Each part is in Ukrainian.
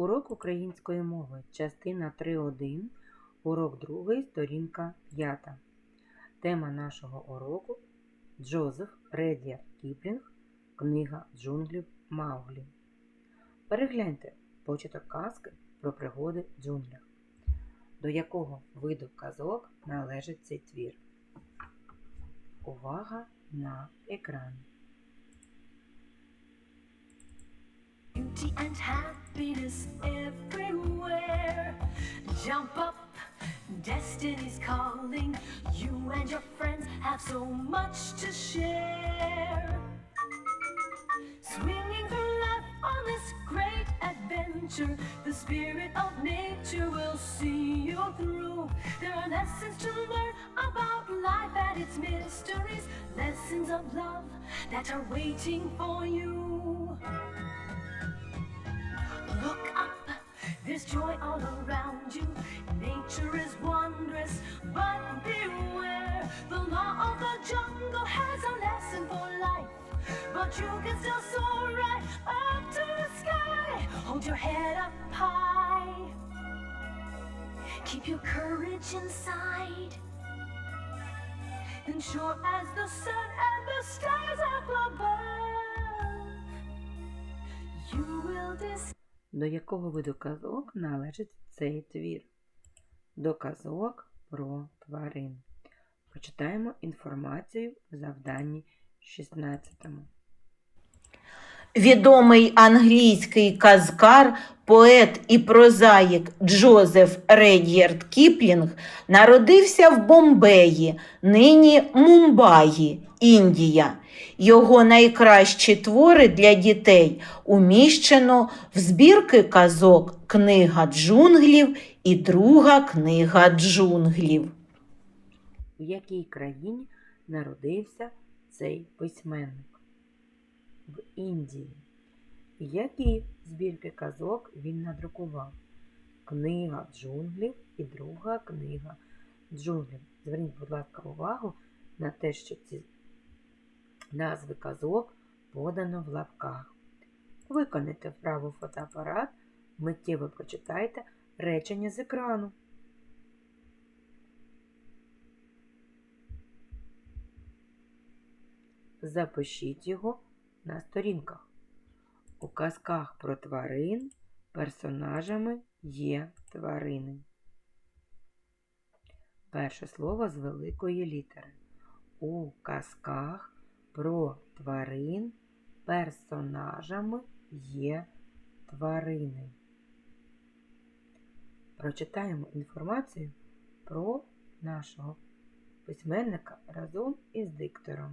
Урок української мови, частина 3.1, урок 2, сторінка 5. Тема нашого уроку Джозеф Редіард Кіплінг, книга джунглів Мауглі. Перегляньте початок казки про пригоди в джунглях. До якого виду казок належить цей твір? Увага на екран. And happiness everywhere. Jump up, destiny's calling. You and your friends have so much to share. Swinging through life on this great adventure, the spirit of nature will see you through. There are lessons to learn about life and its mysteries, lessons of love that are waiting for you. There's joy all around you. Nature is wondrous, but beware. The law of the jungle has a lesson for life, but you can still soar right up to the sky. Hold your head up high, keep your courage inside. And sure as the sun and the stars up above, you will discover. До якого виду казок належить цей твір? До казок про тварин. Почитаємо інформацію в завданні 16. Відомий англійський казкар, поет і прозаїк Джозеф Ред'ярд Кіплінг народився в Бомбеї, нині Мумбаї, Індія. Його найкращі твори для дітей уміщено в збірки казок Книга джунглів і Друга книга джунглів. В якій країні народився цей письменник? В Індії. Які збірки казок він надрукував? Книга джунглів і друга книга джунглів. Зверніть, будь ласка, увагу на те, що ці назви казок подано в лапках. Виконайте вправу фотоапарат, миттєво прочитайте речення з екрану. Запишіть його на сторінках. У казках про тварин персонажами є тварини. Перше слово з великої літери. У казках про тварин персонажами є тварини. Прочитаємо інформацію про нашого письменника разом із диктором.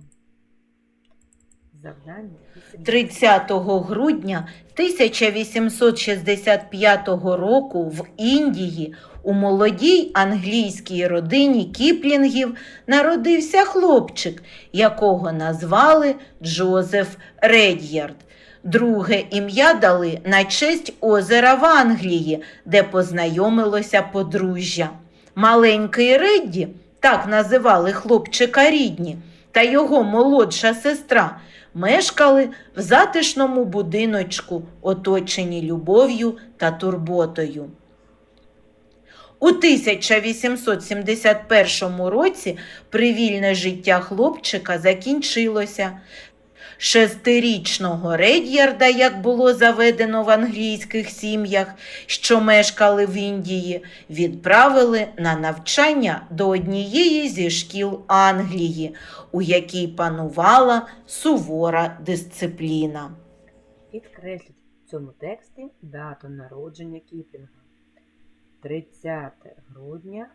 Завдання 18. 30 грудня 1865 року в Індії у молодій англійській родині Кіплінгів народився хлопчик, якого назвали Джозеф Ред'ярд. Друге ім'я дали на честь озера в Англії, де познайомилося подружжя. Маленький Редді, так називали хлопчика рідні, та його молодша сестра мешкали в затишному будиночку, оточені любов'ю та турботою. У 1871 році привільне життя хлопчика закінчилося. Шестирічного Ред'ярда, як було заведено в англійських сім'ях, що мешкали в Індії, відправили на навчання до однієї зі шкіл Англії, у якій панувала сувора дисципліна. Підкресліть в цьому тексті дату народження Кіплінга. 30 грудня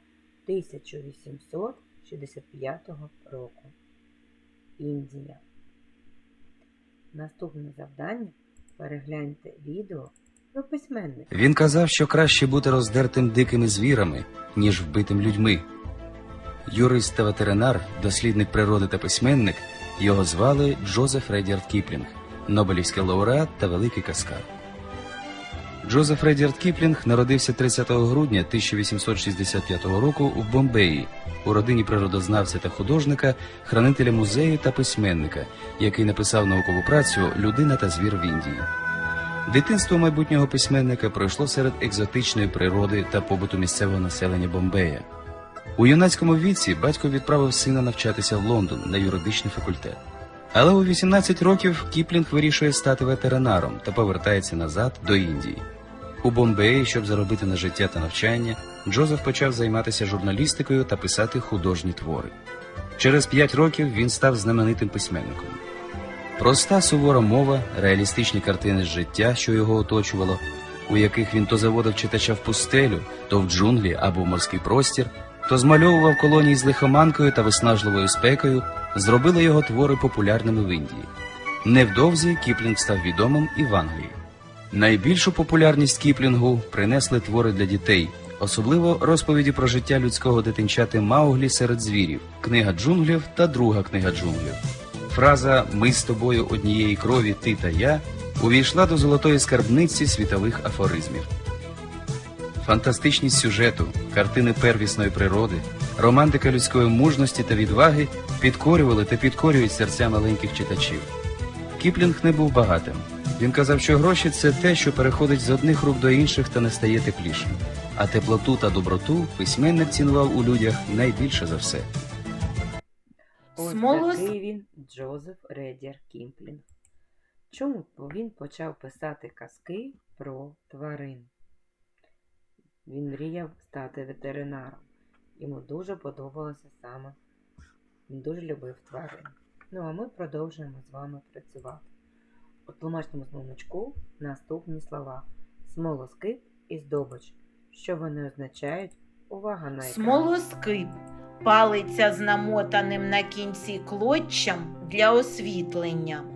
1865 року. Індія. Наступне завдання перегляньте відео про письменника. Він казав, що краще бути роздертим дикими звірами, ніж вбитим людьми. Юрист та ветеринар, дослідник природи та письменник, його звали Джозеф Редіард Кіплінг, Нобелівський лауреат та великий каскар. Джозеф Редіард Кіплінг народився 30 грудня 1865 року в Бомбеї у родині природознавця та художника, хранителя музею та письменника, який написав наукову працю Людина та звір в Індії. Дитинство майбутнього письменника пройшло серед екзотичної природи та побуту місцевого населення Бомбея. У юнацькому віці батько відправив сина навчатися в Лондон на юридичний факультет. Але у 18 років Кіплінг вирішує стати ветеринаром та повертається назад до Індії. У Бомбеї, щоб заробити на життя та навчання, Джозеф почав займатися журналістикою та писати художні твори. Через п'ять років він став знаменитим письменником. Проста сувора мова, реалістичні картини з життя, що його оточувало, у яких він то заводив читача в пустелю, то в джунглі або в морський простір, то змальовував колонії з лихоманкою та виснажливою спекою, зробили його твори популярними в Індії. Невдовзі Кіплінг став відомим і в Англії. Найбільшу популярність Кіплінгу принесли твори для дітей, особливо розповіді про життя людського дитинчати Мауглі серед звірів, книга джунглів та друга книга джунглів. Фраза Ми з тобою однієї крові, ти та я увійшла до золотої скарбниці світових афоризмів. Фантастичність сюжету, картини первісної природи, романтика людської мужності та відваги підкорювали та підкорюють серця маленьких читачів. Кіплінг не був багатим. Він казав, що гроші це те, що переходить з одних рук до інших та не стає теплішим. А теплоту та доброту письменник цінував у людях найбільше за все. Ось такий він Джозеф Редір Кімплінг. Чому він почав писати казки про тварин? Він мріяв стати ветеринаром. Йому дуже подобалося саме. Він дуже любив тварин. Ну а ми продовжуємо з вами працювати. У тлумачному словничку наступні слова: смолоскип і здобич. Що вони означають? Увага на екран. Смолоскип. Палиця з намотаним на кінці клоччям для освітлення.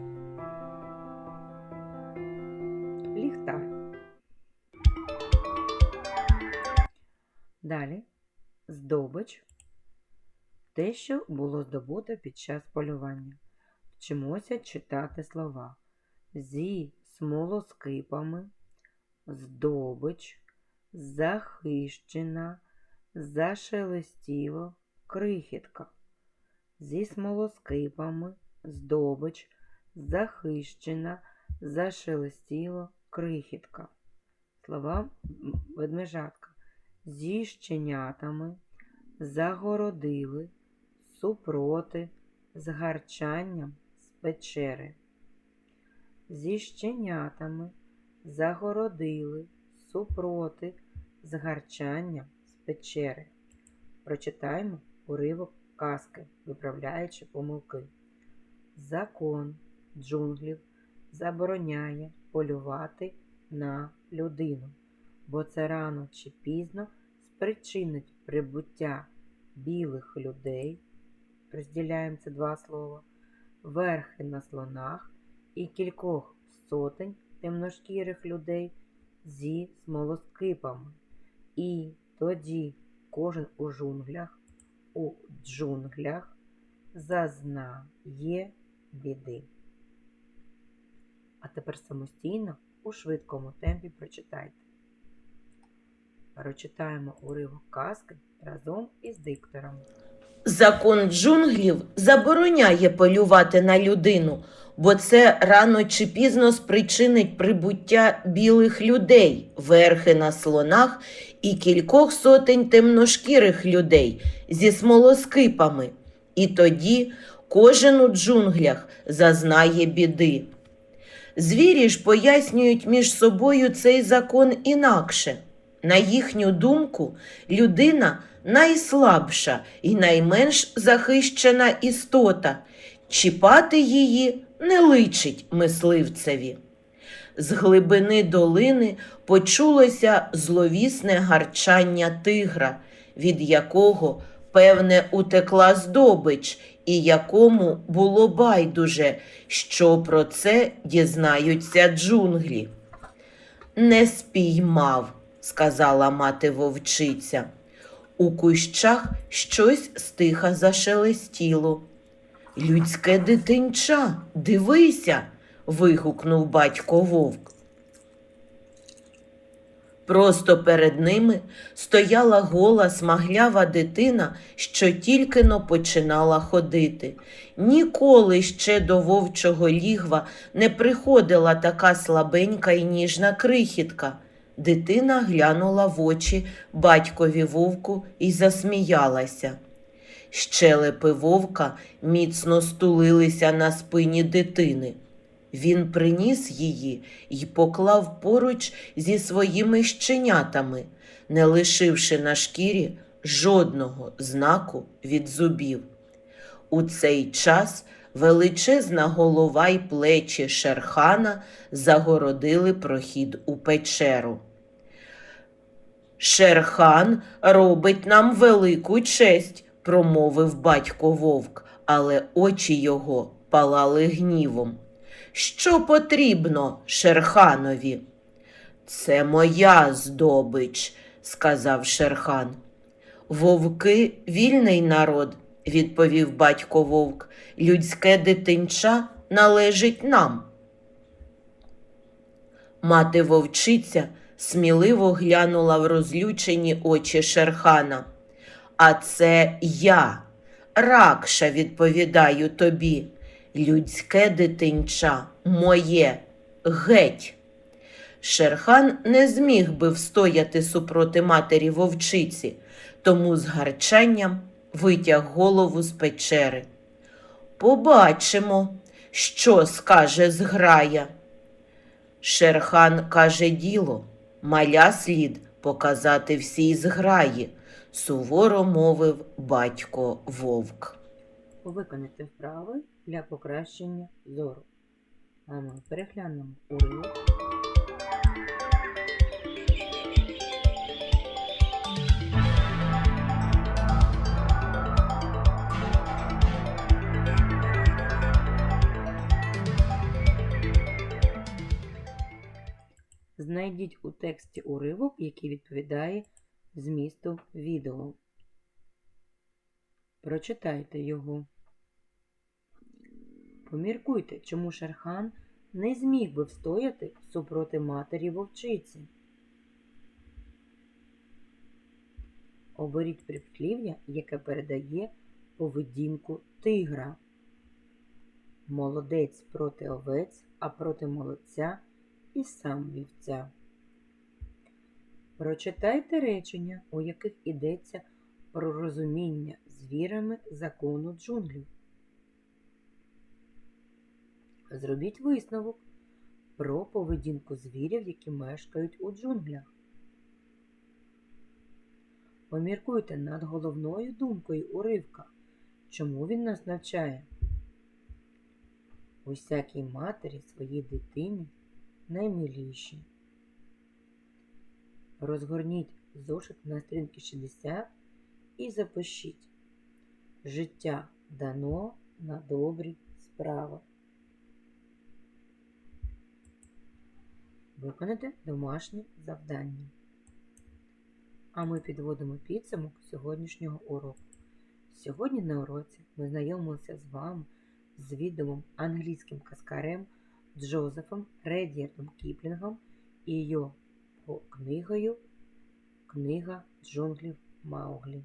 Далі здобич. Те, що було здобуто під час полювання. Вчимося читати слова. Зі смолоскипами, здобич, захищена, зашелестіло, крихітка. Зі смолоскипами, здобич, захищена, зашелестіло, крихітка. Слова ведмежатка. Зі щенятами, загородили, супроти, з гарчанням з печери. Зі щенятами, загородили, супроти, з гарчанням з печери. Прочитаємо уривок казки, виправляючи помилки. Закон джунглів забороняє полювати на людину, бо це рано чи пізно спричинить прибуття білих людей, розділяємо це два слова, верхи на слонах і кількох сотень темношкірих людей зі смолоскипами. І тоді кожен у джунглях, у джунглях зазнає біди. А тепер самостійно у швидкому темпі прочитайте. Прочитаємо уривок казки разом із диктором. Закон джунглів забороняє полювати на людину, бо це рано чи пізно спричинить прибуття білих людей, верхи на слонах і кількох сотень темношкірих людей зі смолоскипами. І тоді кожен у джунглях зазнає біди. Звірі ж пояснюють між собою цей закон інакше. На їхню думку, людина найслабша і найменш захищена істота. Чіпати її не личить мисливцеві. З глибини долини почулося зловісне гарчання тигра, від якого, певне, утекла здобич, і якому було байдуже, що про це дізнаються джунглі. Не спіймав, сказала мати вовчиця. У кущах щось стиха зашелестіло. Людське дитинча, дивися. вигукнув батько вовк. Просто перед ними стояла гола смаглява дитина, що тільки но починала ходити. Ніколи ще до вовчого лігва не приходила така слабенька і ніжна крихітка. Дитина глянула в очі батькові вовку і засміялася. Щелепи вовка міцно стулилися на спині дитини. Він приніс її і поклав поруч зі своїми щенятами, не лишивши на шкірі жодного знаку від зубів. У цей час величезна голова й плечі Шерхана загородили прохід у печеру. Шерхан робить нам велику честь, промовив батько вовк, але очі його палали гнівом. Що потрібно Шерханові? Це моя здобич, сказав Шерхан. Вовки вільний народ, відповів батько вовк. Людське дитинча належить нам. Мати вовчиця сміливо глянула в розлючені очі Шерхана. А це я, Ракша, відповідаю тобі. Людське дитинча моє, геть. Шерхан не зміг би встояти супроти матері вовчиці, тому з гарчанням витяг голову з печери. Побачимо, що скаже зграя. Шерхан каже діло, маля слід показати всій зграї, суворо мовив батько вовк. Виконати вправи для покращення зору. А ми переглянемо уривок. Знайдіть у тексті уривок, який відповідає змісту відео. Прочитайте його. Поміркуйте, чому Шерхан не зміг би встояти супроти матері вовчиці. Оберіть прислів'я, яке передає поведінку тигра. Молодець проти овець, а проти молодця і сам вівця. Прочитайте речення, у яких йдеться про розуміння звірами закону джунглів. Зробіть висновок про поведінку звірів, які мешкають у джунглях. Поміркуйте над головною думкою уривка, чому він нас навчає. Усякій матері своїй дитині наймиліші. Розгорніть зошит на сторінки 60 і запишіть Життя дано на добрі справи. Виконайте домашнє завдання. А ми підводимо підсумок сьогоднішнього уроку. Сьогодні на уроці ми знайомилися з вами з відомим англійським каскарем Джозефом Редіардом Кіплінгом і його книгою Книга джунглів Мауглі.